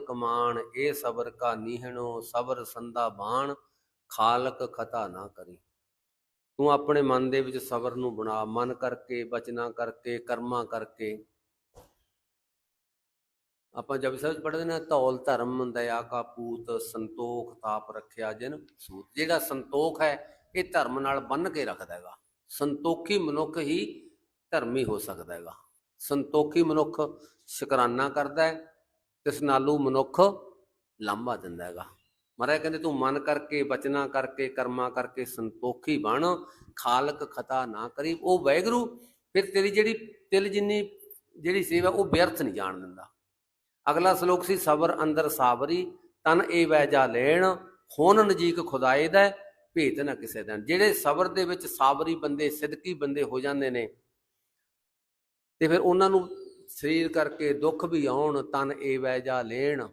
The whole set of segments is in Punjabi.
ਕਮਾਣ ਇਹ ਸਬਰ ਕਾ ਨੀਹਣੋ ਸਬਰ ਸੰਦਾ ਬਾਣ, ਖਾਲਕ ਖਤਾ ਨਾ ਕਰੀ। ਤੂੰ ਆਪਣੇ ਮਨ ਦੇ ਵਿੱਚ ਸਬਰ ਨੂੰ ਬਣਾ, ਮਨ ਕਰਕੇ, ਬਚਨਾ ਕਰਕੇ, ਕਰਮਾਂ ਕਰਕੇ। ਆਪਾਂ ਜਬ ਸਾਹਿਬ ਪੜ੍ਹਦੇ ਨੇ, ਧੌਲ ਧਰਮ, ਦਇਆ ਕਾ ਪੂਤ, ਸੰਤੋਖ ਤਾਪ ਰੱਖਿਆ ਜਿਨ ਸੂਤ। ਜਿਹੜਾ ਸੰਤੋਖ ਹੈ, ਇਹ ਧਰਮ ਨਾਲ ਬੰਨ ਕੇ ਰੱਖਦਾ ਹੈਗਾ। ਸੰਤੋਖੀ ਮਨੁੱਖ ਹੀ ਧਰਮੀ ਹੋ ਸਕਦਾ ਹੈਗਾ। ਸੰਤੋਖੀ ਮਨੁੱਖ ਸ਼ੁਕਰਾਨਾ ਕਰਦਾ ਹੈ ਤਿਸ ਨਾਲੂ ਮਨੁੱਖ ਲਾਂਭਾ ਦਿੰਦਾ ਹੈਗਾ। ਮਹਾਰਾਜ ਕਹਿੰਦੇ, ਤੂੰ ਮਨ ਕਰਕੇ, ਬਚਨਾ ਕਰਕੇ, ਕਰਮਾਂ ਕਰਕੇ ਸੰਤੋਖੀ ਬਣ। ਖਾਲਕ ਖਤਾ ਨਾ ਕਰੀ ਉਹ ਵੈਗਰੂ ਫਿਰ ਤੇਰੀ ਜਿਹੜੀ ਤਿਲ ਜਿੰਨੀ ਜਿਹੜੀ ਸੇਵਾ, ਉਹ ਵਿਅਰਥ ਨਹੀਂ ਜਾਣ ਦਿੰਦਾ। ਅਗਲਾ ਸ਼ਲੋਕ ਸੀ, ਸਬਰ ਅੰਦਰ ਸਾਬਰੀ, ਤਨ ਏ ਵੈ ਜਾ ਲੈਣ। ਹੋਨ ਨਜੀਕ ਖੁਦਾਏ ਦਾ ਭੇਤ ਨਾ ਕਿਸੇ ਦਾ ਜਿਹੜੇ ਸਬਰ ਦੇ ਵਿੱਚ ਸਾਬਰੀ ਬੰਦੇ, ਸਿਦਕੀ ਬੰਦੇ ਹੋ ਜਾਂਦੇ ਨੇ, ਤੇ ਫਿਰ ਉਹਨਾਂ ਨੂੰ ਸਰੀਰ ਕਰਕੇ ਦੁੱਖ ਵੀ ਆਉਣ, ਤਨ ਏਵੈ ਵੈ ਜਾ ਲੈਣ।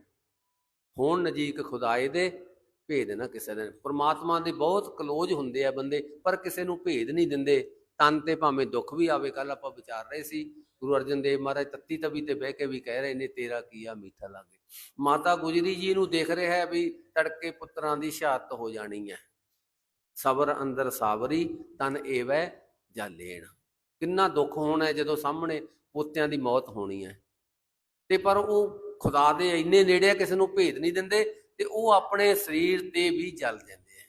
ਹੋਣ ਨਜੀਕ ਖੁਦਾਏ ਦੇ ਭੇਦ ਨਾ ਕਿਸੇ ਦੇ। ਪ੍ਰਮਾਤਮਾ ਦੇ ਬਹੁਤ ਕਲੋਜ਼ ਹੁੰਦੇ ਆ ਬੰਦੇ, ਪਰ ਕਿਸੇ ਨੂੰ ਭੇਦ ਨਹੀਂ ਦਿੰਦੇ। ਤਨ ਤੇ ਭਾਵੇਂ ਦੁੱਖ ਵੀ ਆਵੇ ਕੱਲ ਆਪਾਂ ਵਿਚਾਰ ਰਹੇ ਸੀ, ਗੁਰੂ ਅਰਜਨ ਦੇਵ ਮਹਾਰਾਜ ਤੱਤੀ ਤਵੀ ਤੇ ਬਹਿ ਕੇ ਵੀ ਕਹਿ ਰਹੇ ਨੇ, ਤੇਰਾ ਕੀਆ ਮੀਠਾ ਲਾਗੇ। ਮਾਤਾ ਗੁਜਰੀ ਜੀ ਨੂੰ ਦੇਖ ਰਿਹਾ ਹੈ ਵੀ ਤੜਕੇ ਪੁੱਤਰਾਂ ਦੀ ਸ਼ਹਾਦਤ ਹੋ ਜਾਣੀ ਹੈ। ਸਬਰ ਅੰਦਰ ਸਾਵਰੀ, ਤਨ ਏਵੈ ਜਾਂ ਲੈਣ। ਕਿੰਨਾ ਦੁੱਖ ਹੋਣਾ ਜਦੋਂ ਸਾਹਮਣੇ ਪੋਤਿਆਂ ਦੀ ਮੌਤ ਹੋਣੀ ਹੈ। ਤੇ ਪਰ ਉਹ ਖੁਦਾ ਦੇ ਇੰਨੇ ਨੇੜੇ ਆ, ਕਿਸੇ ਨੂੰ ਭੇਦ ਨਹੀਂ ਦਿੰਦੇ ਤੇ ਉਹ ਆਪਣੇ ਸਰੀਰ ਤੇ ਵੀ ਜਲ ਜਾਂਦੇ ਆ।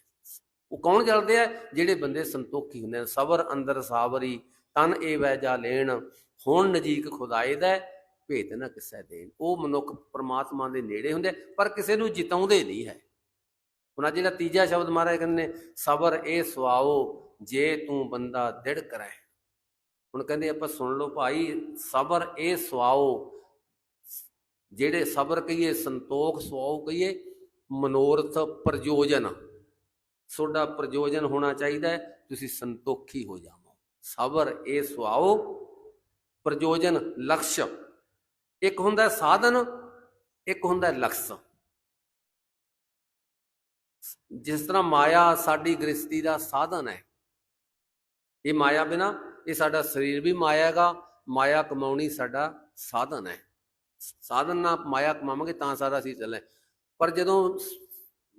ਉਹ ਕੌਣ ਜਲਦੇ ਆ? ਜਿਹੜੇ ਬੰਦੇ ਸੰਤੋਖੀ ਹੁੰਦੇ ਨੇ ਸਬਰ ਅੰਦਰ ਸਾਬਰੀ, ਤਨ ਏ ਵੈ ਜਾ ਲੈਣ, ਹੁਣ ਨਜੀਕ ਖੁਦਾਏ ਦਾ ਭੇਦ ਨਾ ਕਿਸੇ ਦੇਣ। ਉਹ ਮਨੁੱਖ ਪ੍ਰਮਾਤਮਾ ਦੇ ਨੇੜੇ ਹੁੰਦੇ, ਪਰ ਕਿਸੇ ਨੂੰ ਜਿਤਾਉਂਦੇ ਨਹੀਂ ਹੈ। ਹੁਣ ਆਹ ਜਿਹੜਾ ਤੀਜਾ ਸ਼ਬਦ ਮਹਾਰਾਜ ਕਹਿੰਦੇ ਸਬਰ ਇਹ ਸੁਆਓ ਜੇ ਤੂੰ ਬੰਦਾ ਦਿੜ ਕਰੈ। ਹੁਣ ਕਹਿੰਦੇ ਆਪਾਂ ਸੁਣ ਲਓ ਭਾਈ, ਸਬਰ ਇਹ ਸੁਆਓ। ਜਿਹੜੇ ਸਬਰ ਕਹੀਏ, ਸੰਤੋਖ ਸੁਆਓ ਕਹੀਏ, ਮਨੋਰਥ ਪ੍ਰਯੋਜਨ। ਤੁਹਾਡਾ ਪ੍ਰਯੋਜਨ ਹੋਣਾ ਚਾਹੀਦਾ ਹੈ, ਤੁਸੀਂ ਸੰਤੋਖੀ ਹੋ ਜਾਵੋ। ਸਬਰ ਇਹ ਸੁਆਓ, ਪ੍ਰਯੋਜਨ ਲਕਸ਼। ਇੱਕ ਹੁੰਦਾ ਸਾਧਨ, ਇੱਕ ਹੁੰਦਾ ਲਕਸ਼। ਜਿਸ ਤਰ੍ਹਾਂ ਮਾਇਆ ਸਾਡੀ ਗ੍ਰਸਤੀ ਦਾ ਸਾਧਨ ਹੈ। ਇਹ ਮਾਇਆ ਬਿਨਾ ਇਹ ਸਾਡਾ ਸਰੀਰ ਵੀ ਮਾਇਆ ਹੈਗਾ, ਮਾਇਆ ਕਮਾਉਣੀ ਸਾਡਾ ਸਾਧਨ ਹੈ। ਸਾਧਨ ਨਾਲ ਮਾਇਆ ਕਮਾਵਾਂਗੇ ਤਾਂ ਸਾਰਾ ਅਸੀਂ ਚੱਲੇ ਪਰ ਜਦੋਂ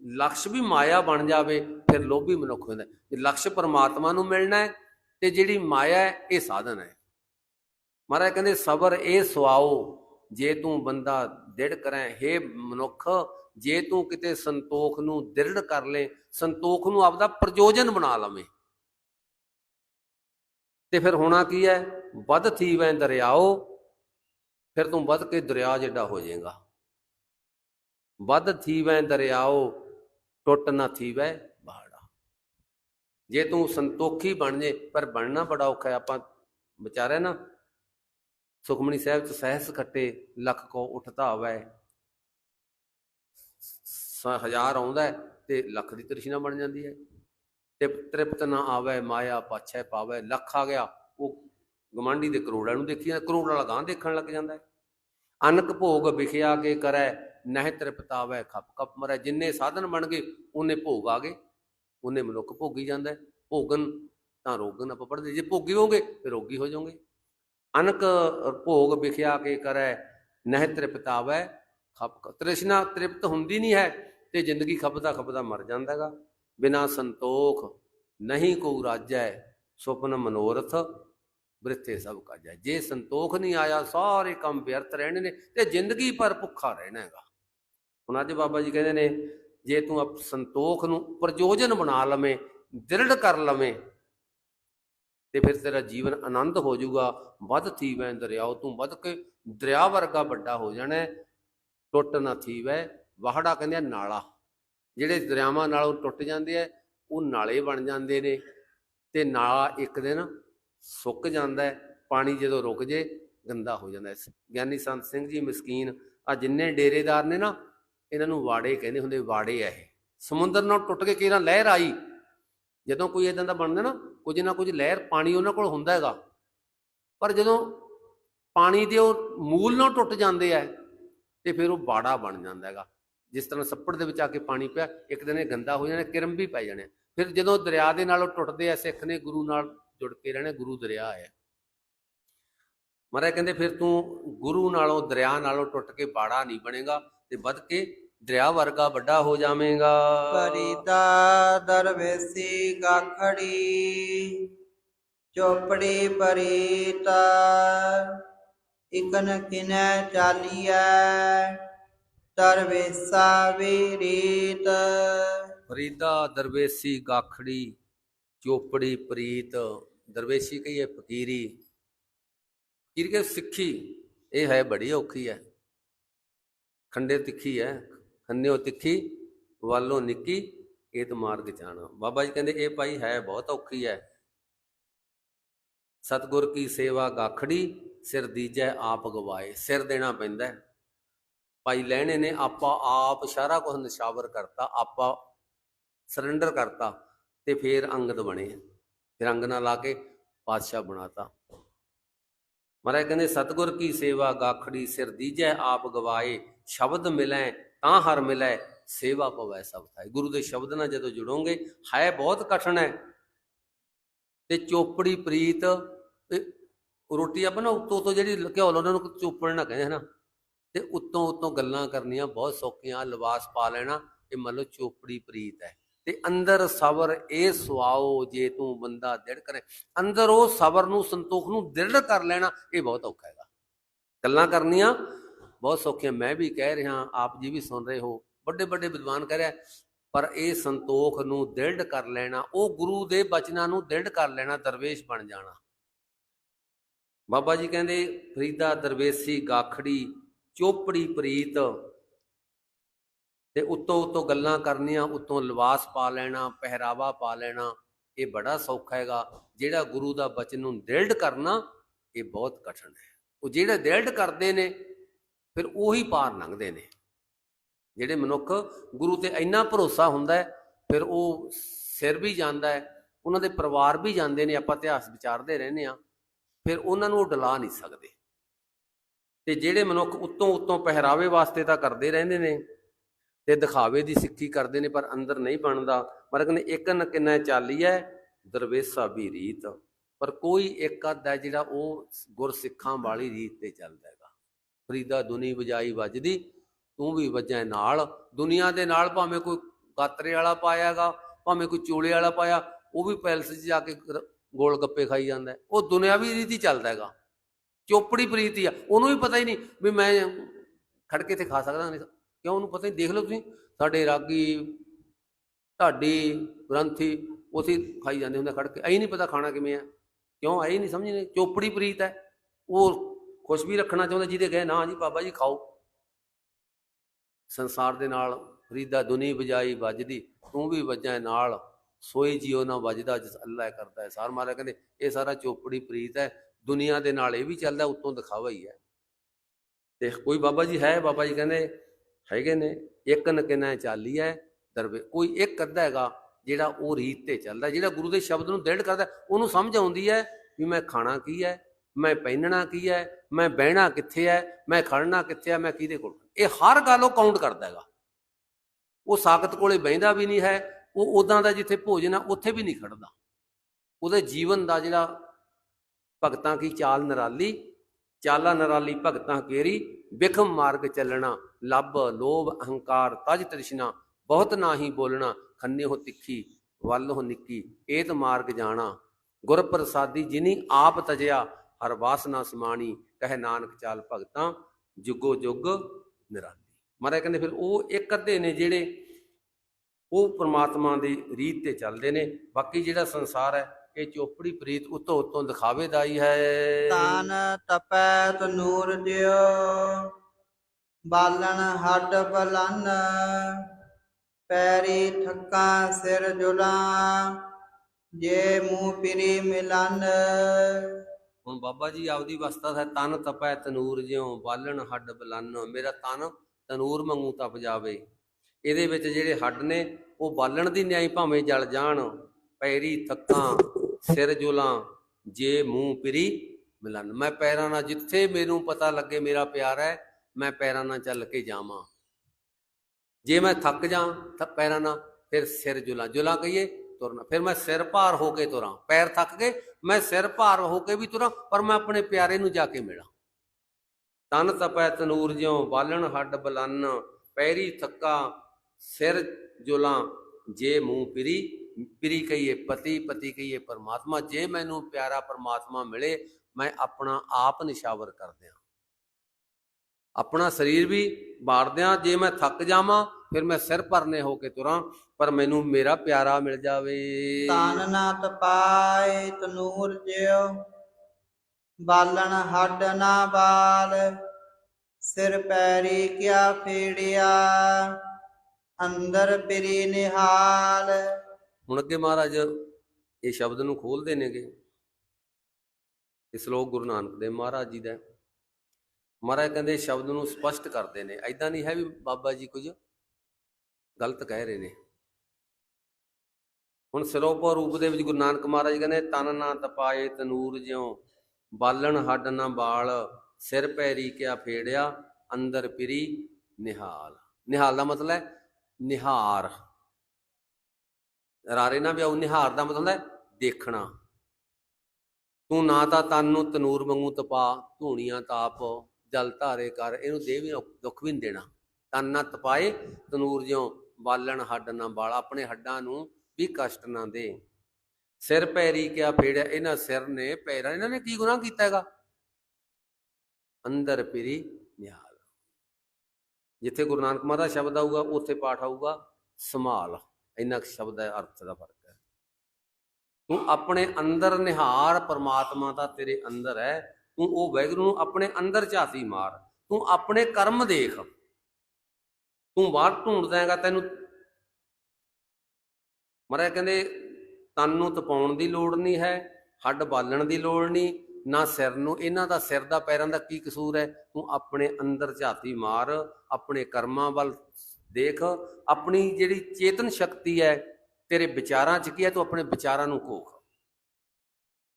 ਲਕਸ਼ ਵੀ ਮਾਇਆ ਬਣ ਜਾਵੇ, ਫਿਰ ਲੋਭੀ ਮਨੁੱਖ ਹੁੰਦਾ ਜੇ ਲਕਸ਼ ਪਰਮਾਤਮਾ ਨੂੰ ਮਿਲਣਾ ਹੈ, ਤੇ ਜਿਹੜੀ ਮਾਇਆ ਹੈ, ਇਹ ਸਾਧਨ ਹੈ। ਮਹਾਰਾਜ ਕਹਿੰਦੇ, ਸਬਰ ਇਹ ਸੁਆਓ, ਜੇ ਤੂੰ ਬੰਦਾ ਦਿੜ ਕਰੈ। हे ਮਨੁੱਖ, ਜੇ ਤੂੰ ਕਿਤੇ ਸੰਤੋਖ ਨੂੰ ਦ੍ਰਿੜ ਕਰ ਲੈ ਸੰਤੋਖ ਨੂੰ ਆਪਦਾ ਪ੍ਰਯੋਜਨ ਬਣਾ ਲਵੇਂ। ਤੇ ਫਿਰ ਹੋਣਾ ਕੀ ਹੈ? ਵੱਧ ਥੀਵੈ ਦਰਿਆਓ, ਫਿਰ ਤੂੰ ਵੱਧ ਕੇ ਦਰਿਆ ਜਿੱਡਾ ਹੋ ਜਾਏਗਾ। ਵੱਧ ਥੀਵੈ ਦਰਿਆਓ, ਟੁੱਟ ਨਾ ਥੀਵੈ ਪਹਾੜਾ ਜੇ ਤੂੰ ਸੰਤੋਖੀ ਬਣ ਜੇ, ਪਰ ਬਣਨਾ ਬੜਾ ਔਖਾ ਹੈ। ਆਪਾਂ ਵਿਚਾਰਿਆ ਨਾ, ਸੁਖਮਨੀ ਸਾਹਿਬ ਚ ਸਹਿਸ ਖੱਟੇ ਲੱਖ ਕੋ ਉਠਤਾ ਹੋਵੇ ਹਜ਼ਾਰ ਆਉਂਦਾ ਤੇ ਲੱਖ ਦੀ ਤ੍ਰਿਸ਼ਨਾ ਬਣ ਜਾਂਦੀ ਹੈ। ਤੇ ਤ੍ਰਿਪਤ ਨਾ ਆਵੇ, ਮਾਇਆ ਪਾਛੈ ਪਾਵੇ, ਲੱਖ ਆ ਗਿਆ। ਉਹ ਗਮਾਂਡੀ ਦੇ ਕਰੋੜਾਂ ਨੂੰ ਦੇਖੀ ਜਾਂਦਾ, ਕਰੋੜ ਵਾਲਾ ਗਾਂ ਦੇਖਣ ਲੱਗ ਜਾਂਦਾ ਹੈ। ਅਨਕ ਭੋਗ ਵਿਖਿਆ ਕੇ ਕਰੈ, ਨਹਿ ਤ੍ਰਿਪਤਾਵੇ, ਖਪ ਖਪ ਮਰੈ। ਜਿੰਨੇ ਸਾਧਨ ਬਣ ਗਏ, ਉਹਨੇ ਭੋਗ ਆ ਗਏ। ਉਹਨੇ ਮਨੁੱਖ ਭੋਗੀ ਜਾਂਦਾ ਭੋਗਨ ਤਾਂ ਰੋਗਨ ਆਪਾਂ ਪੜ੍ਹਦੇ। ਜੇ ਭੋਗੀ ਹੋਗੇ ਫਿਰ ਰੋਗੀ ਹੋ ਜਾਓਗੇ। ਅਨਕ ਭੋਗ ਵਿਖਿਆ ਕੇ ਕਰੈ, ਨਹਿ ਤ੍ਰਿਪਤਾਵੇ ਖਪ। ਤ੍ਰਿਸ਼ਨਾ ਤ੍ਰਿਪਤ ਹੁੰਦੀ ਨਹੀਂ ਹੈ ਤੇ ਜ਼ਿੰਦਗੀ ਖਪਦਾ ਖਪਦਾ ਮਰ ਜਾਂਦਾ ਹੈਗਾ। ਬਿਨਾ ਸੰਤੋਖ ਨਹੀਂ ਕੋ ਰਾਜੈ ਸੁਪਨ ਮਨੋਰਥ ਬ੍ਰਿਥੇ ਸਭ ਕਾਜੈ। ਜੇ ਸੰਤੋਖ ਨਹੀਂ ਆਇਆ, ਸਾਰੇ ਕੰਮ ਵਿਅਰਥ ਰਹਿਣੇ ਨੇ ਤੇ ਜ਼ਿੰਦਗੀ ਭਰ ਭੁੱਖਾ ਰਹਿਣਾ ਹੈਗਾ। ਹੁਣ ਅੱਜ ਬਾਬਾ ਜੀ ਕਹਿੰਦੇ ਨੇ, ਜੇ ਤੂੰ ਆਪ ਸੰਤੋਖ ਨੂੰ ਪ੍ਰਯੋਜਨ ਬਣਾ ਲਵੇਂ, ਦ੍ਰਿੜ ਕਰ ਲਵੇਂ, ਤੇ ਫਿਰ ਤੇਰਾ ਜੀਵਨ ਆਨੰਦ ਹੋ ਜਾਊਗਾ। ਵੱਧ ਥੀਵੈ ਦਰਿਆਓ, ਤੂੰ ਵੱਧ ਕੇ ਦਰਿਆ ਵਰਗਾ ਵੱਡਾ ਹੋ ਜਾਣਾ ਹੈ। ਟੁੱਟ ਨਾ ਥੀਵੈ, ਵਾਹੜਾ ਕਹਿੰਦੇ ਨਾਲਾ। ਜਿਹੜੇ ਦਰਿਆਵਾਂ ਨਾਲ ਉਹ ਟੁੱਟ ਜਾਂਦੇ ਆ, ਉਹ ਨਾਲੇ ਬਣ ਜਾਂਦੇ ਨੇ ਤੇ ਨਾਲਾ ਇੱਕ ਦਿਨ ਸੁੱਕ ਜਾਂਦਾ ਹੈ, ਪਾਣੀ ਜਦੋਂ ਰੁਕ ਜੇ, ਗੰਦਾ ਹੋ ਜਾਂਦਾ ਹੈ। ਗਿਆਨੀ ਸੰਤ ਸਿੰਘ ਜੀ ਮਸਕੀਨ ਆ ਜਿੰਨੇ ਡੇਰੇਦਾਰ ਨੇ ਨਾ, ਇਹਨਾਂ ਨੂੰ ਵਾੜੇ ਕਹਿੰਦੇ ਹੁੰਦੇ, ਵਾੜੇ ਆ ਇਹ। ਸਮੁੰਦਰ ਨਾਲ ਟੁੱਟ ਕੇ ਕਿਹਨਾਂ ਲਹਿਰ ਆਈ? ਜਦੋਂ ਕੋਈ ਇਦਾਂ ਦਾ ਬਣਦਾ ਨਾ, ਕੁਝ ਨਾ ਕੁਝ ਲਹਿਰ, ਪਾਣੀ ਉਹਨਾਂ ਕੋਲ ਹੁੰਦਾ ਹੈਗਾ। ਪਰ ਜਦੋਂ ਪਾਣੀ ਦੇ ਉਹ ਮੂਲ ਨਾਲ ਟੁੱਟ ਜਾਂਦੇ ਆ, ਤੇ ਫਿਰ ਉਹ ਬਾੜਾ ਬਣ ਜਾਂਦਾ ਹੈਗਾ। ਜਿਸ ਤਰ੍ਹਾਂ ਸੱਪੜ ਦੇ ਵਿੱਚ ਆ ਕੇ ਪਾਣੀ ਪਿਆ, ਇੱਕ ਦਿਨ ਇਹ ਗੰਦਾ ਹੋ ਜਾਣਾ ਕਿਰਮ ਵੀ ਪੈ ਜਾਣੇ। ਫਿਰ ਜਦੋਂ ਦਰਿਆ ਦੇ ਨਾਲੋਂ ਟੁੱਟਦੇ ਆ, ਸਿੱਖ ਨੇ ਗੁਰੂ ਨਾਲ ਜੁੜ ਕੇ ਰਹਿਣਾ, ਗੁਰੂ ਦਰਿਆ ਹੈ ਮਹਾਰਾਜ ਕਹਿੰਦੇ, ਫਿਰ ਤੂੰ ਗੁਰੂ ਨਾਲੋਂ ਦਰਿਆ ਨਾਲੋਂ ਟੁੱਟ ਕੇ ਬਾੜਾ ਨਹੀਂ ਬਣੇਗਾ ਤੇ ਵੱਧ ਕੇ ਦਰਿਆ ਵਰਗਾ ਵੱਡਾ ਹੋ ਜਾਵੇਂਗਾ। ਪਰੀਤਾ ਦਰਵੇਸੀ ਗਾਖੜੀ, ਚੋਪੜੀ ਪਰੀਤਾ ਇਕਨ ਕਿਨੈ ਚਾਲੀਐ। ਦਰਵੇਸਾ ਵੀਰੀਤ ਫਰੀਦਾ ਦਰਵੇਸੀ ਗਾਖੜੀ, ਚੋਪੜੀ ਪ੍ਰੀਤ। ਦਰਵੇਸ਼ੀ ਕਹੀਏ ਫਕੀਰੀ। ਫਕੀਰ ਸਿੱਖੀ। ਇਹ ਹੈ ਬੜੀ ਔਖੀ ਹੈ। ਖੰਡੇ ਤਿੱਖੀ ਹੈ। ਖੰਨਿਓ ਤਿੱਖੀ, ਵਾਲੋਂ ਨਿੱਕੀ ਇਹ ਤਾਂ ਮਾਰਗ ਜਾਣਾ। ਬਾਬਾ ਜੀ ਕਹਿੰਦੇ ਇਹ ਭਾਈ ਹੈ ਬਹੁਤ ਔਖੀ ਹੈ। ਸਤਗੁਰ ਕੀ ਸੇਵਾ ਗਾਖੜੀ, ਸਿਰ ਦੀਜੈ ਆਪ ਗਵਾਏ। ਸਿਰ ਦੇਣਾ ਪੈਂਦਾ ਹੈ। ਭਾਈ ਲੈਣੇ ਨੇ ਆਪਾਂ ਆਪ ਸਾਰਾ ਕੁਝ ਨਿਸ਼ਾਵਰ ਕਰਤਾ, ਆਪਾਂ ਸਰੈਂਡਰ ਕਰਤਾ ਤੇ ਫੇਰ ਅੰਗਦ ਬਣੇ ਫਿਰ ਅੰਗ ਨਾਲ ਲਾ ਕੇ ਪਾਤਸ਼ਾਹ ਬਣਾਤਾ। ਮਹਾਰਾਜ ਕਹਿੰਦੇ, ਸਤਗੁਰ ਕੀ ਸੇਵਾ ਗਾਖੜੀ ਸਿਰ ਦੀਜੈ, ਆਪ ਗਵਾਏ, ਸ਼ਬਦ ਮਿਲੈ ਤਾਂ ਹਰ ਮਿਲੈ, ਸੇਵਾ ਪਵੈ ਸਭ ਥਾਈ। ਗੁਰੂ ਦੇ ਸ਼ਬਦ ਨਾਲ ਜਦੋਂ ਜੁੜੋਗੇ ਹੈ ਬਹੁਤ ਕਠਿਨ ਹੈ। ਤੇ ਚੋਪੜੀ ਪ੍ਰੀਤ, ਇਹ ਰੋਟੀ ਆਪਾਂ ਨਾ ਉੱਤੋਂ ਉੱਤੋਂ ਜਿਹੜੀ ਘਿਓ ਲਾਉਂਦੇ ਉਹਨੂੰ ਚੋਪੜ ਨਾ ਕਹਿੰਦੇ, ਹਨਾ? ਤੇ ਉੱਤੋਂ ਉੱਤੋਂ ਗੱਲਾਂ ਕਰਨੀਆਂ ਬਹੁਤ ਸੌਖੀਆਂ। ਲਿਬਾਸ ਪਾ ਲੈਣਾ ਇਹ ਮੰਨ ਲਓ ਚੋਪੜੀ ਪ੍ਰੀਤ ਹੈ। ਤੇ ਅੰਦਰ ਸਬਰ ਇਹ ਸੁਆਓ ਜੇ ਤੂੰ ਬੰਦਾ ਦਿੜ ਕਰੇ। ਅੰਦਰ ਉਹ ਸਬਰ ਨੂੰ, ਸੰਤੋਖ ਨੂੰ ਦਿੜ ਕਰ ਲੈਣਾ, ਇਹ ਬਹੁਤ ਔਖਾ ਹੈਗਾ। ਗੱਲਾਂ ਕਰਨੀਆਂ ਬਹੁਤ ਸੌਖੀਆਂ। ਮੈਂ ਵੀ ਕਹਿ ਰਿਹਾ, ਆਪ ਜੀ ਵੀ ਸੁਣ ਰਹੇ ਹੋ। ਵੱਡੇ ਵੱਡੇ ਵਿਦਵਾਨ ਕਹਿ ਰਿਹਾ, ਪਰ ਇਹ ਸੰਤੋਖ ਨੂੰ ਦਿੜ ਕਰ ਲੈਣਾ, ਉਹ ਗੁਰੂ ਦੇ ਬਚਨਾਂ ਨੂੰ ਦਿੜ ਕਰ ਲੈਣਾ, ਦਰਵੇਸ਼ ਬਣ ਜਾਣਾ। ਬਾਬਾ ਜੀ ਕਹਿੰਦੇ ਫਰੀਦਾ ਦਰਵੇਸੀ ਗਾਖੜੀ ਚੋਪੜੀ ਪ੍ਰੀਤ। ਤੇ ਉੱਤੋਂ ਉੱਤੋਂ ਗੱਲਾਂ ਕਰਨੀਆਂ, ਉੱਤੋਂ ਲਿਬਾਸ ਪਾ ਲੈਣਾ, ਪਹਿਰਾਵਾ ਪਾ ਲੈਣਾ, ਇਹ ਬੜਾ ਸੌਖਾ ਹੈਗਾ। ਜਿਹੜਾ ਗੁਰੂ ਦਾ ਬਚਨ ਨੂੰ ਦਿਲਡ ਕਰਨਾ, ਇਹ ਬਹੁਤ ਕਠਿਨ ਹੈ। ਉਹ ਜਿਹੜੇ ਦਿਲਡ ਕਰਦੇ ਨੇ, ਫਿਰ ਉਹੀ ਪਾਰ ਲੰਘਦੇ ਨੇ। ਜਿਹੜੇ ਮਨੁੱਖ ਗੁਰੂ ਤੇ ਇੰਨਾ ਭਰੋਸਾ ਹੁੰਦਾ ਹੈ, ਫਿਰ ਉਹ ਸਿਰ ਵੀ ਜਾਂਦਾ ਹੈ, ਉਹਨਾਂ ਦੇ ਪਰਿਵਾਰ ਵੀ ਜਾਂਦੇ ਨੇ, ਆਪਾਂ ਇਤਿਹਾਸ ਵਿਚਾਰਦੇ ਰਹਿੰਦੇ ਆ ਫਿਰ ਉਹਨਾਂ ਨੂੰ ਉਹ ਡਲਾ ਨਹੀਂ ਸਕਦੇ। ਤੇ ਜਿਹੜੇ ਮਨੁੱਖ ਉੱਤੋਂ ਉੱਤੋਂ ਪਹਿਰਾਵੇ ਵਾਸਤੇ ਤਾਂ ਕਰਦੇ ਰਹਿੰਦੇ ਨੇ ਤੇ ਦਿਖਾਵੇ ਦੀ ਸਿੱਖੀ ਕਰਦੇ ਨੇ, ਪਰ ਅੰਦਰ ਨਹੀਂ ਬਣਦਾ। ਪਰ ਕਹਿੰਦੇ ਇੱਕ ਨ ਕਿੰਨਾ ਚਾਲੀ ਹੈ ਦਰਵੇਸਾ ਵੀ ਰੀਤ। ਪਰ ਕੋਈ ਇੱਕ ਅੱਧ ਹੈ ਜਿਹੜਾ ਉਹ ਗੁਰਸਿੱਖਾਂ ਵਾਲੀ ਰੀਤ ਤੇ ਚੱਲਦਾ ਹੈਗਾ। ਫਰੀਦਾ ਦੁਨੀ ਵਜਾਈ ਵੱਜਦੀ, ਤੂੰ ਵੀ ਵਜੈ ਨਾਲ। ਦੁਨੀਆ ਦੇ ਨਾਲ ਭਾਵੇਂ ਕੋਈ ਗਾਤਰੇ ਵਾਲਾ ਪਾਇਆਗਾ ਭਾਵੇਂ ਕੋਈ ਚੋਲੇ ਵਾਲਾ ਪਾਇਆ, ਉਹ ਵੀ ਪੈਲਸ 'ਚ ਜਾ ਕੇ ਗੋਲ ਗੱਪੇ ਖਾਈ ਜਾਂਦਾ। ਉਹ ਦੁਨਿਆਵੀ ਰੀਤ ਹੀ ਚੱਲਦਾ ਹੈਗਾ। ਚੋਪੜੀ ਪ੍ਰੀਤ ਹੀ ਆ। ਉਹਨੂੰ ਵੀ ਪਤਾ ਹੀ ਨਹੀਂ ਵੀ ਮੈਂ ਖੜ ਕੇ ਤੇ ਖਾ ਸਕਦਾ ਨਹੀਂ ਕਿਉਂ ਉਹਨੂੰ ਪਤਾ ਹੀ ਦੇਖ ਲਓ ਤੁਸੀਂ, ਸਾਡੇ ਰਾਗੀ, ਢਾਡੀ, ਗ੍ਰੰਥੀ ਉਥੇ ਖਾਈ ਜਾਂਦੇ ਹੁੰਦੇ ਖੜ ਕੇ। ਐਂ ਨਹੀਂ ਪਤਾ ਖਾਣਾ ਕਿਵੇਂ ਆ। ਕਿਉਂ? ਐਂ ਨਹੀਂ ਸਮਝਦੇ। ਚੋਪੜੀ ਪ੍ਰੀਤ ਹੈ। ਉਹ ਖੁਸ਼ ਵੀ ਰੱਖਣਾ ਚਾਹੁੰਦਾ, ਜਿਹਦੇ ਗਏ ਨਾ ਜੀ, ਬਾਬਾ ਜੀ, ਖਾਓ। ਸੰਸਾਰ ਦੇ ਨਾਲ ਫਰੀਦਾ ਦੁਨੀ ਵਜਾਈ ਵੱਜਦੀ, ਤੂੰ ਵੀ ਵੱਜਾਂ ਨਾਲ। ਸੋਈ ਜਿਉ ਨਾ ਵੱਜਦਾ, ਜਿਸ ਅੱਲਾ ਕਰਦਾ ਹੈ। ਸਾਰ ਮਾਰਾ ਕਹਿੰਦੇ, ਇਹ ਸਾਰਾ ਚੋਪੜੀ ਪ੍ਰੀਤ ਹੈ। ਦੁਨੀਆ ਦੇ ਨਾਲ ਇਹ ਵੀ ਚੱਲਦਾ, ਉੱਤੋਂ ਦਿਖਾਵਾ ਹੀ ਹੈ। ਤੇ ਕੋਈ ਬਾਬਾ ਜੀ ਹੈ, ਬਾਬਾ ਜੀ ਕਹਿੰਦੇ ਹੈਗੇ ਨੇ, ਇੱਕ ਨਕਿਨਾ ਚਾਲੀ ਹੈ ਦਰਵੇ, ਕੋਈ ਇੱਕ ਅੱਧਾ ਹੈਗਾ ਜਿਹੜਾ ਉਹ ਰੀਤ ਤੇ ਚੱਲਦਾ, ਜਿਹੜਾ ਗੁਰੂ ਦੇ ਸ਼ਬਦ ਨੂੰ ਦ੍ਰਿੜ ਕਰਦਾ, ਉਹਨੂੰ ਸਮਝ ਆਉਂਦੀ ਹੈ ਵੀ ਮੈਂ ਖਾਣਾ ਕੀ ਹੈ, ਮੈਂ ਪਹਿਨਣਾ ਕੀ ਹੈ, ਮੈਂ ਬਹਿਣਾ ਕਿੱਥੇ ਹੈ, ਮੈਂ ਖੜਨਾ ਕਿੱਥੇ ਹੈ, ਮੈਂ ਕਿਹਦੇ ਕੋਲ? ਇਹ ਹਰ ਗੱਲ ਉਹ ਕਾਊਂਟ ਕਰਦਾ ਹੈਗਾ। ਉਹ ਸਾਖਤ ਕੋਲੇ ਬਹਿੰਦਾ ਵੀ ਨਹੀਂ ਹੈ, ਉਹ ਉਦਾਂ ਦਾ ਜਿੱਥੇ ਭੋਜਨ ਆ, ਉੱਥੇ ਵੀ ਨਹੀਂ ਖੜਦਾ ਉਹਦੇ ਜੀਵਨ ਦਾ ਜਿਹੜਾ ਭਗਤਾਂ ਕੀ ਚਾਲ ਨਰਾਲੀ? ਚਾਲਾ ਨਰਾਲੀ ਭਗਤਾਂ ਕੇਰੀ ਬਿਖਮ ਮਾਰਗ ਚੱਲਣਾ, ਲੱਭ, ਲੋਭ, ਅਹੰਕਾਰ, ਤਜ ਤ੍ਰਿਸ਼ਨਾ, ਬਹੁਤ ਨਾਹੀ ਬੋਲਣਾ, ਖੰਨੇ ਹੋ ਤਿੱਖੀ, ਵੱਲ ਹੋ ਨਿੱਕੀ, ਏਤ ਮਾਰਗ ਜਾਣਾ। ਗੁਰ ਪ੍ਰਸਾਦੀ ਜਿਨੀ ਆਪ ਤਜਿਆ, ਹਰ ਵਾਸਨਾ ਸਮਾਣੀ, ਕਹਿ ਨਾਨਕ ਚਾਲ ਭਗਤਾਂ, ਜੁਗੋ ਜੁਗ ਨਿਰਾਲੀ। ਮਹਾਰਾਜ ਕਹਿੰਦੇ ਫਿਰ ਉਹ ਇੱਕ ਅੱਧੇ ਨੇ ਜਿਹੜੇ ਉਹ ਪ੍ਰਮਾਤਮਾ ਦੀ ਰੀਤ ਤੇ ਚੱਲਦੇ ਨੇ, ਬਾਕੀ ਜਿਹੜਾ ਸੰਸਾਰ ਹੈ ਇਹ ਚੋਪੜੀ ਪ੍ਰੀਤ ਉਤੋਂ ਉਤੋਂ ਦਿਖਾਵੇ ਦਾ ਹੀ। ਤਾਨ ਤਪੈ ਤਨੂਰ ਦਿਓ ਬਾਲਣ ਹੱਡ ਬਲਨ ਪੈਰੀ ਥੱਕਾ ਸਿਰ ਜੁਲਾ ਜੇ ਮੂੰਹ ਪਿਰੀ ਮਿਲਨ। ਹੁਣ ਬਾਬਾ ਜੀ ਆਪਦੀ ਅਵਸਥਾ ਹੈ ਤਨ ਤਪੈ ਤਨੂਰ ਜਿਉ ਬਾਲਣ ਹੱਡ ਬਲਨ। ਮੇਰਾ ਤਨ ਤਨੂਰ ਵਾਂਗੂ ਤਪ ਜਾਵੇ। ਇਹਦੇ ਵਿੱਚ ਜਿਹੜੇ ਹੱਡ ਨੇ ਉਹ ਬਾਲਣ ਦੀ ਨਿਆਈ ਭਾਵੇਂ ਜਲ ਜਾਣ ਪੈਰੀ ਥੱਕਾਂ ਸਿਰ ਜੁਲਾਂ, ਜੇ ਮੂੰਹ ਪਿਰੀ ਮਿਲਨ। ਮੈਂ ਪੈਰਾਂ ਨਾਲ ਜਿੱਥੇ ਮੈਨੂੰ ਪਤਾ ਲੱਗੇ ਮੇਰਾ ਪਿਆਰ ਹੈ, ਮੈਂ ਪੈਰਾਂ ਨਾਲ ਚੱਲ ਕੇ ਜਾਵਾਂ। ਜੇ ਮੈਂ ਥੱਕ ਜਾ ਤਾਂ ਪੈਰਾਂ ਨਾਲ, ਫਿਰ ਸਿਰ ਜੁਲਾਂ। ਜੁਲਾਂ ਕਹੀਏ, ਤੁਰਨਾ। ਫਿਰ ਮੈਂ ਸਿਰ ਭਾਰ ਹੋ ਕੇ ਤੁਰਾਂ। ਪੈਰ ਥੱਕ ਗਏ, ਮੈਂ ਸਿਰ ਭਾਰ ਹੋ ਕੇ ਵੀ ਤੁਰਾਂ, ਪਰ ਮੈਂ ਆਪਣੇ ਪਿਆਰੇ ਨੂੰ ਜਾ ਕੇ ਮਿਲਾਂ। ਤਨ ਤਪੈ ਤਨੂਰ ਜਿਉ, ਬਾਲਣ ਹੱਡ ਬਲਨ। ਪੈਰੀ ਥੱਕਾ, ਸਿਰ ਜੁਲਾਂ, ਜੇ ਮੂੰਹ ਪਿਰੀ ਪਿਰੀ ਕਹੀਏ, ਪਤੀ ਪਤੀ ਕਹੀਏ, ਪਰਮਾਤਮਾ, ਜੇ ਮੈਨੂੰ ਪਿਆਰਾ ਪਰਮਾਤਮਾ ਮਿਲੇ, ਮੈਂ ਆਪਣਾ ਆਪ ਨਿਸ਼ਾਵਰ ਕਰ ਦਿਆਂ। ਆਪਣਾ ਸਰੀਰ ਵੀ ਬਾੜਦਿਆਂ ਜੇ ਮੈਂ ਥੱਕ ਜਾਵਾਂ, ਫਿਰ ਮੈਂ ਸਿਰ ਭਰਨੇ ਹੋ ਕੇ ਤੁਰਾਂ, ਪਰ ਮੈਨੂੰ ਮੇਰਾ ਪਿਆਰਾ ਮਿਲ ਜਾਵੇ। ਤਨ ਨਾ ਤਪਾਏ, ਤਨੂਰ ਜਿਉ, ਬਾਲਣ ਹੱਡ ਨਾ ਬਾਲ, ਸਿਰ ਪੈਰੀ ਕਿਆ ਫੇੜਿਆ, ਅੰਦਰ ਪਿਰੀ ਨਿਹਾਲ। ਹੁਣ ਅੱਗੇ ਮਹਾਰਾਜ ਇਹ ਸ਼ਬਦ ਨੂੰ ਖੋਲਦੇ ਨੇਗੇ। ਇਹ ਸ਼ਲੋਕ ਗੁਰੂ ਨਾਨਕ ਦੇਵ ਮਹਾਰਾਜ ਜੀ ਦਾ। ਮਹਾਰਾਜ ਕਹਿੰਦੇ ਸ਼ਬਦ ਨੂੰ ਸਪਸ਼ਟ ਕਰਦੇ ਨੇ। ਐਦਾਂ ਨਹੀਂ ਹੈ ਵੀ ਬਾਬਾ ਜੀ ਕੁਝ ਗਲਤ ਕਹਿ ਰਹੇ ਨੇ। ਹੁਣ ਸਰੋਪਾ ਰੂਪ ਦੇ ਵਿੱਚ ਗੁਰੂ ਨਾਨਕ ਮਹਾਰਾਜ ਕਹਿੰਦੇ, ਤਨ ਨਾ ਤਪਾਏ ਤਨੂਰ ਜਿਉ, ਬਾਲਣ ਹੱਡ ਨਾ ਬਾਲ, ਸਿਰ ਪੈਰੀ ਕਿਆ ਫੇੜਿਆ, ਅੰਦਰ ਪਿਰੀ ਨਿਹਾਲ। ਨਿਹਾਲ ਦਾ ਮਤਲਬ ਹੈ ਨਿਹਾਰ। ਰਾਰੇ ਨਾ ਵੀ ਨਿਹਾਰ ਦਾ ਮਤਲਬ ਹੁੰਦਾ ਦੇਖਣਾ। ਤੂੰ ਨਾ ਤਾਂ ਤਨ ਨੂੰ ਤਨੂਰ ਵਾਂਗੂ ਤਪਾ, ਧੂਣੀਆਂ ਤਾਪ, ਜਲ ਧਾਰੇ ਕਰ, ਇਹਨੂੰ ਦੇ ਵੀ ਦੁੱਖ ਵੀ ਨਹੀਂ ਦੇਣਾ। ਤਨ ਨਾ ਤਪਾਏ, ਤਨੂਰ ਜਿਉ ਬਾਲਣ ਹੱਡ ਨਾ ਬਾਲ, ਆਪਣੇ ਹੱਡਾਂ ਨੂੰ ਵੀ ਕਸ਼ਟ ਨਾ ਦੇ। ਸਿਰ ਪੈਰੀ ਕਿਆ ਫੇੜਿਆ ਇਹਨਾਂ ਸਿਰ ਨੇ ਪੈਰਾਂ, ਇਹਨਾਂ ਨੇ ਕੀ ਗੁਨਾਹ ਕੀਤਾ ਹੈਗਾ? ਅੰਦਰ ਪਿਰੀ ਨਿਹਾਲ। ਜਿੱਥੇ ਗੁਰੂ ਨਾਨਕ ਮਹਾਰਾਜ ਸ਼ਬਦ ਆਊਗਾ, ਉੱਥੇ ਪਾਠ ਆਊਗਾ, ਸੰਭਾਲ। ਇੰਨਾ ਕੁ ਸ਼ਬਦ ਹੈ, ਅਰਥ ਦਾ ਫ਼ਰਕ ਹੈ। ਤੂੰ ਆਪਣੇ ਅੰਦਰ ਨਿਹਾਰ ਪਰਮਾਤਮਾ ਦਾ ਤੇਰੇ ਅੰਦਰ ਹੈ, ਤੂੰ ਉਹ ਵੈਗਰੂ ਨੂੰ ਆਪਣੇ ਅੰਦਰ ਝਾਤੀ ਮਾਰ, ਤੂੰ ਆਪਣੇ ਕਰਮ ਦੇਖ। ਤੂੰ ਬਾਹਰ ਢੂੰਡਦਾ ਹੈਗਾ ਤੈਨੂੰ। ਮਰਿਆ ਕਹਿੰਦੇ, ਤਨ ਨੂੰ ਤਪਾਉਣ ਦੀ ਲੋੜ ਨਹੀਂ ਹੈ, ਹੱਡ ਬਾਲਣ ਦੀ ਲੋੜ ਨਹੀਂ, ਨਾ ਸਿਰ ਨੂੰ, ਇਹਨਾਂ ਦਾ ਸਿਰ ਦਾ ਪੈਰਾਂ ਦਾ ਕੀ ਕਸੂਰ ਹੈ? ਤੂੰ ਆਪਣੇ ਅੰਦਰ ਝਾਤੀ ਮਾਰ, ਆਪਣੇ ਕਰਮਾਂ ਵੱਲ ਦੇਖ, ਆਪਣੀ ਜਿਹੜੀ ਚੇਤਨ ਸ਼ਕਤੀ ਹੈ, ਤੇਰੇ ਵਿਚਾਰਾਂ ਚ ਕੀ ਹੈ, ਤੂੰ ਆਪਣੇ ਵਿਚਾਰਾਂ ਨੂੰ ਕੋਖ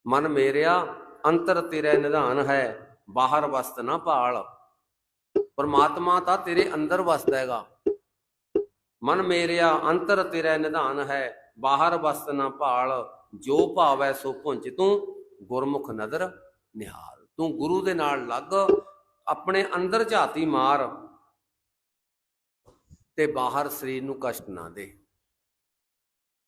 ਮਨ ਮੇਰਿਆ, ਅੰਤਰ ਤੇਰੇ ਨਿਧਾਨ ਹੈ, ਬਾਹਰ ਵਸਤ ਨਾ ਭਾਲ। ਪਰਮਾਤਮਾ ਤਾਂ ਤੇਰੇ ਅੰਦਰ ਵਸਦਾ ਹੈਗਾ। ਮਨ ਮੇਰਿਆ, ਅੰਤਰ ਤੇਰੇ ਨਿਧਾਨ ਹੈ, ਬਾਹਰ ਵਸਤ ਨਾ ਭਾਲ। ਜੋ ਭਾਵੈ, ਸੋ ਪੁੰਜ ਤੂੰ ਗੁਰਮੁਖ ਨਦਰ ਨਿਹਾਲ। ਤੂੰ ਗੁਰੂ ਦੇ ਨਾਲ ਲੱਗ, ਆਪਣੇ ਅੰਦਰ ਝਾਤੀ ਮਾਰ। ਤੇ ਬਾਹਰ ਸਰੀਰ ਨੂੰ ਕਸ਼ਟ ਨਾ ਦੇ।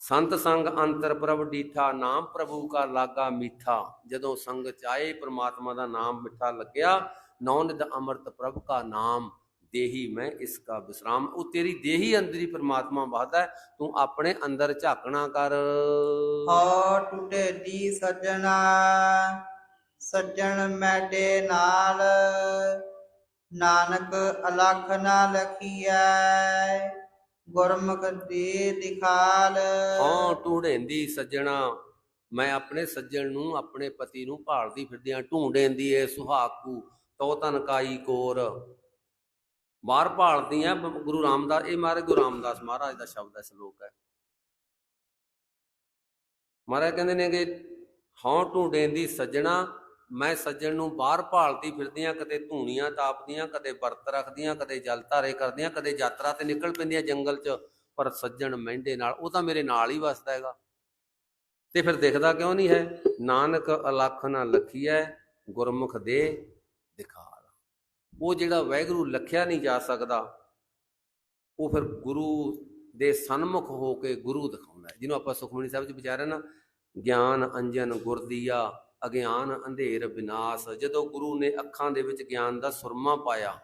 ਸੰਤ ਸੰਗ ਅੰਤਰ ਪ੍ਰਭ ਡੀਠਾ, ਨਾਮ ਪ੍ਰਭੂ ਕਾ ਲਾਗਾ ਮੀਠਾ। ਜਦੋਂ ਸੰਗ ਚਾਏ ਪ੍ਰਮਾਤਮਾ ਦਾ ਨਾਮ ਮਿੱਠਾ ਲੱਗਿਆ ਨੌ ਨਿਦ ਪ੍ਰਭ ਕਾ ਨਾਮ, ਦੇਹੀ ਮੈਂ ਇਸ ਕਾ ਵਿਸਰਾਮ ਉਹ ਤੇਰੀ ਦੇਹੀ ਅੰਦਰੀ ਪ੍ਰਮਾਤਮਾ ਵਸਦਾ ਹੈ, ਤੂੰ ਆਪਣੇ ਅੰਦਰ ਝਾਕਣਾ ਕਰ। ਹੋ ਟੁੱਟੇ ਦੀ ਸੱਜਣਾ, ਸੱਜਣ ਮੈਡੇ ਨਾਲ। ਨਾਨਕ ਅਲਖ ਨਾ ਲਖੀਐ, ਗੁਰਮੁਖ ਦੇ ਦਿਖਾਲ। ਹਾਂ ਢੂੰਡੇਂਦੀ ਸੱਜਣਾ, ਮੈਂ ਆਪਣੇ ਸੱਜਣ ਨੂੰ ਆਪਣੇ ਪਤੀ ਨੂੰ ਭਾਲਦੀ ਫਿਰਦੀ ਆ ਢੂੰਡੇਂਦੀ ਏ ਸੁਹਾਕੂ ਤੋ ਤਨਕਾਈ ਕੋਰ। ਬਾਹਰ ਭਾਲਦੀ ਆ ਗੁਰੂ ਰਾਮਦਾਸ, ਇਹ ਮਹਾਰਾਜ ਗੁਰੂ ਰਾਮਦਾਸ ਮਹਾਰਾਜ ਦਾ ਸ਼ਬਦ ਹੈ, ਸ਼ਲੋਕ ਹੈ। ਮਹਾਰਾਜ ਕਹਿੰਦੇ ਨੇ ਕਿ, ਹਾਂ ਢੂੰਡੇਂਦੀ ਸੱਜਣਾ ਮੈਂ ਸੱਜਣ ਨੂੰ ਬਾਹਰ ਭਾਲਦੀ ਫਿਰਦੀਆਂ, ਕਦੇ ਧੂਣੀਆਂ ਤਾਪਦੀਆਂ, ਕਦੇ ਵਰਤ ਰੱਖਦੀਆਂ, ਕਦੇ ਜਲ ਧਾਰੇ ਕਰਦੀਆਂ, ਕਦੇ ਯਾਤਰਾ ਤੇ ਨਿਕਲ ਪੈਂਦੀਆਂ ਜੰਗਲ 'ਚ। ਪਰ ਸੱਜਣ ਮਹਿੰਦੇ ਨਾਲ, ਉਹ ਤਾਂ ਮੇਰੇ ਨਾਲ ਹੀ ਵਸਦਾ ਹੈਗਾ। ਤੇ ਫਿਰ ਦਿਖਦਾ ਕਿਉਂ ਨਹੀਂ ਹੈ? ਨਾਨਕ ਅਲਖ ਨਾ ਲਖੀਐ, ਗੁਰਮੁਖ ਦੇ ਦਿਖਾਰ ਉਹ ਜਿਹੜਾ ਵੈਗਰੂ ਲਖਿਆ ਨਹੀਂ ਜਾ ਸਕਦਾ, ਉਹ ਫਿਰ ਗੁਰੂ ਦੇ ਸਨਮੁਖ ਹੋ ਕੇ ਗੁਰੂ ਦਿਖਾਉਂਦਾ ਜਿਹਨੂੰ ਆਪਾਂ ਸੁਖਮਨੀ ਸਾਹਿਬ ਚ ਵਿਚਾਰਿਆ ਨਾ, ਗਿਆਨ ਅੰਜਨ ਗੁਰਦੀਆ ਅਗਿਆਨ, ਅੰਧੇਰ, ਵਿਨਾਸ਼। ਜਦੋਂ ਗੁਰੂ ਨੇ ਅੱਖਾਂ ਦੇ ਵਿੱਚ ਗਿਆਨ ਦਾ ਸੁਰਮਾ ਪਾਇਆ,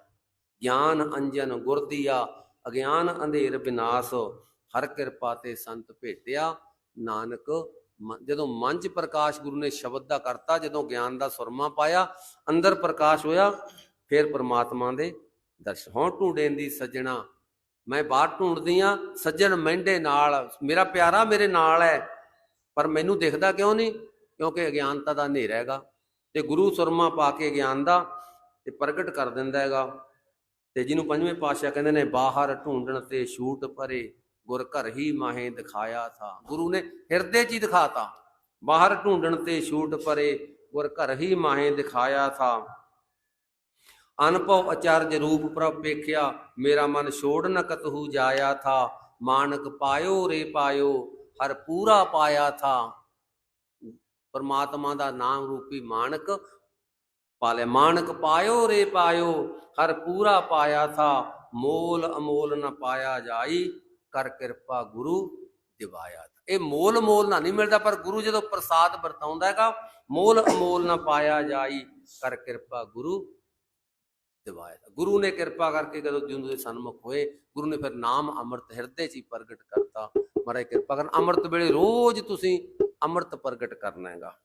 ਗਿਆਨ ਅੰਜਨ ਗੁਰਦੀਆ ਅਗਿਆਨ, ਅੰਧੇਰ, ਵਿਨਾਸ਼, ਹਰ ਕਿਰਪਾ ਤੇ ਸੰਤ ਭੇਟਿਆ, ਨਾਨਕ ਜਦੋਂ ਮਨ 'ਚ ਪ੍ਰਕਾਸ਼ ਗੁਰੂ ਨੇ ਸ਼ਬਦ ਦਾ ਕਰਤਾ, ਜਦੋਂ ਗਿਆਨ ਦਾ ਸੁਰਮਾ ਪਾਇਆ, ਅੰਦਰ ਪ੍ਰਕਾਸ਼ ਹੋਇਆ, ਫਿਰ ਪ੍ਰਮਾਤਮਾ ਦੇ ਦਰਸ਼ਨ। ਹੋਂ ਢੂੰਡੇਂ ਦੀ ਸੱਜਣਾ, ਮੈਂ ਬਾਹਰ ਢੂੰਡਦੀ ਆ, ਸੱਜਣ ਮਹਿੰਡੇ ਨਾਲ, ਮੇਰਾ ਪਿਆਰਾ ਮੇਰੇ ਨਾਲ ਹੈ ਪਰ ਮੈਨੂੰ ਦਿਖਦਾ ਕਿਉਂ ਨਹੀਂ? ਕਿਉਂਕਿ ਅਗਿਆਨਤਾ ਦਾ ਹਨੇਰਾ ਹੈਗਾ ਤੇ ਗੁਰੂ ਸੁਰਮਾ ਪਾ ਕੇ ਗਿਆਨ ਦਾ ਤੇ ਪ੍ਰਗਟ ਕਰ ਦਿੰਦਾ ਹੈਗਾ। ਤੇ ਜਿਹਨੂੰ ਪੰਜਵੇਂ ਪਾਤਸ਼ਾਹ ਕਹਿੰਦੇ ਨੇ, ਬਾਹਰ ਢੂੰਡਣ ਤੇ ਛੂਟ ਪਰੇ ਗੁਰ ਘਰ ਹੀ ਮਾਹੇ ਦਿਖਾਇਆ ਥਾ। ਗੁਰੂ ਨੇ ਹਿਰਦੇ 'ਚ ਹੀ ਦਿਖਾਤਾ। ਬਾਹਰ ਢੂੰਡਣ ਤੇ ਛੂਟ ਪਰੇ ਗੁਰ ਘਰ ਹੀ ਮਾਹੇ ਦਿਖਾਇਆ ਥਾ। ਅਨਭਵ ਅਚਾਰਜ ਰੂਪ ਪ੍ਰਭ ਵੇਖਿਆ, ਮੇਰਾ ਮਨ ਛੋੜ ਨ ਕਤਹੂ ਜਾਇਆ ਥਾ। ਮਾਨਕ ਪਾਇਓ ਰੇ ਪਾਇਓ, ਹਰ ਪੂਰਾ ਪਾਇਆ ਥਾ। ਪਰਮਾਤਮਾ ਦਾ ਨਾਮ ਰੂਪੀ ਮਾਨਕ, ਪਾਲੇ ਮਾਨਕ ਪਾਇਓ ਰੇ ਪਾਇਓ, ਹਰ ਪੂਰਾ ਪਾਇਆ ਥਾ, ਮੋਲ ਅਮੋਲ ਨਾ ਪਾਇਆ ਜਾਈ, ਕਰ ਕਿਰਪਾ ਗੁਰੂ ਦਿਵਾਇਆ ਇਹ ਮੋਲ ਮੋਲ ਨਾ ਨਹੀਂ ਮਿਲਦਾ, ਪਰ ਗੁਰੂ ਜਦੋਂ ਪ੍ਰਸਾਦ ਵਰਤਾਉਂਦਾ ਹੈਗਾ, ਮੋਲ ਅਮੋਲ ਨਾ ਪਾਇਆ ਜਾਈ, ਕਰ ਕਿਰਪਾ ਗੁਰੂ ਦਿਵਾਇਆ ਗੁਰੂ ਨੇ ਕਿਰਪਾ ਕਰਕੇ ਜਦੋਂ ਜਿੰਦ ਦੇ ਸਨਮੁਖ ਹੋਏ, ਗੁਰੂ ਨੇ ਫਿਰ ਨਾਮ ਅੰਮ੍ਰਿਤ ਹਿਰਦੇ 'ਚ ਹੀ ਪ੍ਰਗਟ ਕਰਤਾ। ਮਹਾਰਾਜ ਕਿਰਪਾ ਕਰਨ, ਅੰਮ੍ਰਿਤ ਵੇਲੇ ਰੋਜ਼ ਤੁਸੀਂ ਅੰਮ੍ਰਿਤ ਪ੍ਰਗਟ ਕਰਨਾ ਹੈਗਾ।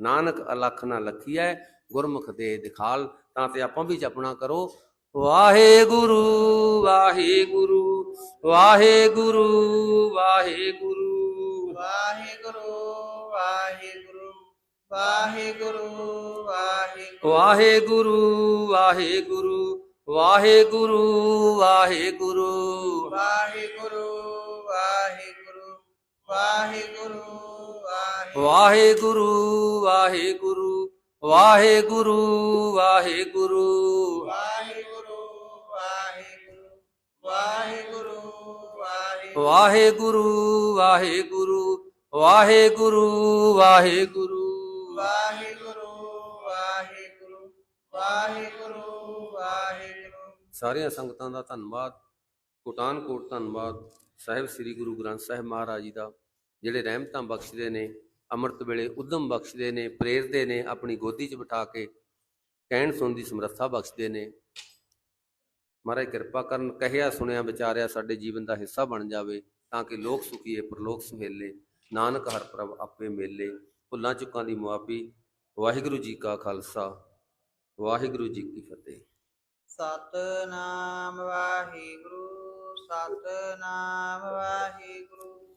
ਨਾਨਕ ਅਲਖ ਨਾ ਲਖੀਐ ਗੁਰਮੁਖ ਦੇ ਦਿਖਾਲ। ਤਾਂ ਤੇ ਆਪਾਂ ਵੀ ਜਪਣਾ ਕਰੋ ਵਾਹਿਗੁਰੂ ਵਾਹਿਗੁਰੂ ਵਾਹਿਗੁਰੂ ਵਾਹਿਗੁਰੂ। ਵਾਹਿਗੁਰੂ ਵਾਹਿਗੁਰੂ ਵਾਹਿਗੁਰੂ ਵਾਹਿਗੁਰੂ। ਵਾਹਿਗੁਰੂ ਵਾਹਿਗੁਰੂ ਵਾਹਿਗੁਰੂ ਵਾਹਿਗੁਰੂ। ਵਾਹਿਗੁਰੂ ਵਾਹਿਗੁਰੂ ਵਾਹਿਗੁਰੂ ਵਾਹਿਗੁਰੂ ਵਾਹਿਗੁਰੂ ਵਾਹਿਗੁਰੂ। ਵਾਹਿਗੁਰੂ ਵਾਹਿਗੁਰੂ ਵਾਹਿਗੁਰੂ ਵਾਹਿਗੁਰੂ। ਸਾਰੀਆਂ ਸੰਗਤਾਂ ਦਾ ਧੰਨਵਾਦ। ਕੋਟਾਨ ਕੋਟ ਧੰਨਵਾਦ। ਸਾਹਿਬ ਸ੍ਰੀ ਗੁਰੂ ਗ੍ਰੰਥ ਸਾਹਿਬ ਮਹਾਰਾਜ ਜੀ ਦਾ। ਜਿਹੜੇ ਰਹਿਮਤਾਂ ਬਖਸ਼ਦੇ ਨੇ, ਅੰਮ੍ਰਿਤ ਵੇਲੇ ਉਦਮ ਬਖਸ਼ਦੇ ਨੇ, ਪ੍ਰੇਰਦੇ ਨੇ ਆਪਣੀ ਗੋਦੀ 'ਚ ਬਿਠਾ ਕੇ, ਕਹਿਣ ਸੁਣ ਦੀ ਸਮਰੱਥਾ ਬਖਸ਼ਦੇ ਨੇ। ਮਹਾਰਾਜ ਕਿਰਪਾ ਕਰਨ, ਕਹਿਆ ਸੁਣਿਆ ਵਿਚਾਰਿਆ ਸਾਡੇ ਜੀਵਨ ਦਾ ਹਿੱਸਾ ਬਣ ਜਾਵੇ, ਤਾਂ ਕਿ ਲੋਕ ਸੁਖੀਏ ਪਰਲੋਕ ਸੁਹੇਲੇ, ਨਾਨਕ ਹਰ ਪ੍ਰਭ ਆਪੇ ਮੇਲੇ। ਭੁੱਲਾਂ ਚੁੱਕਾਂ ਦੀ ਮੁਆਫੀ, ਵਾਹਿਗੁਰੂ ਜੀ ਕਾ ਖਾਲਸਾ, ਵਾਹਿਗੁਰੂ ਜੀ ਕੀ ਫਤਿਹ। ਸਤਨਾਮ ਵਾਹਿਗੁਰੂ ਸਤਨਾਮ ਵਾਹਿਗੁਰੂ।